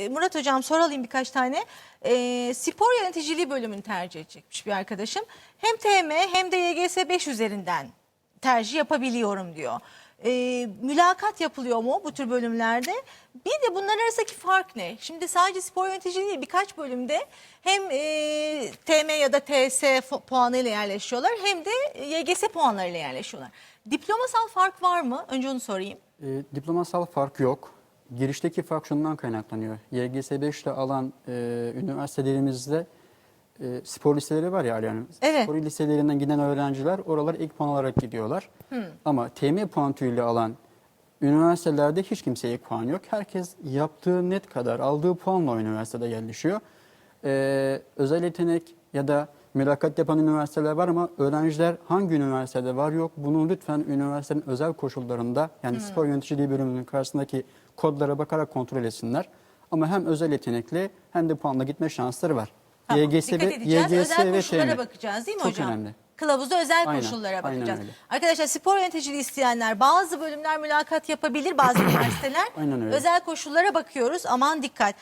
e, Murat Hocam soralım birkaç tane. E, spor yöneticiliği bölümünü tercih edecekmiş bir arkadaşım. Hem TM hem de YGS 5 üzerinden tercih yapabiliyorum diyor. E, mülakat yapılıyor mu bu tür bölümlerde? Bir de bunların arasındaki fark ne? Şimdi sadece spor yöneticiliği birkaç bölümde hem e, TM ya da TS puanıyla yerleşiyorlar hem de YGS puanlarıyla yerleşiyorlar. Diplomasal fark var mı? Önce onu sorayım. E, diplomasal fark yok. Girişteki fark şundan kaynaklanıyor. YGS 5 ile alan e, üniversitelerimizde e, spor liseleri var ya yani. Evet. Spor liselerinden giden öğrenciler oralara ilk puan alarak gidiyorlar. Ama TM puan türüyle alan üniversitelerde hiç kimseye ilk puan yok. Herkes yaptığı net kadar aldığı puanla o üniversitede yerleşiyor. E, özel yetenek ya da mülakat yapan üniversiteler var ama öğrenciler hangi üniversitede var yok bunu lütfen üniversitenin özel koşullarında yani spor yöneticiliği bölümünün karşısındaki kodlara bakarak kontrol etsinler. Ama hem özel yetenekli hem de puanla gitme şansları var. Tamam, YGS, dikkat ve- edeceğiz. YGS özel koşullara TM. bakacağız değil mi Çok hocam? önemli. Kılavuzda özel Aynen, koşullara aynen bakacağız. öyle. Arkadaşlar spor yöneticiliği isteyenler bazı bölümler mülakat yapabilir bazı üniversiteler. Aynen öyle. Özel koşullara bakıyoruz aman dikkat.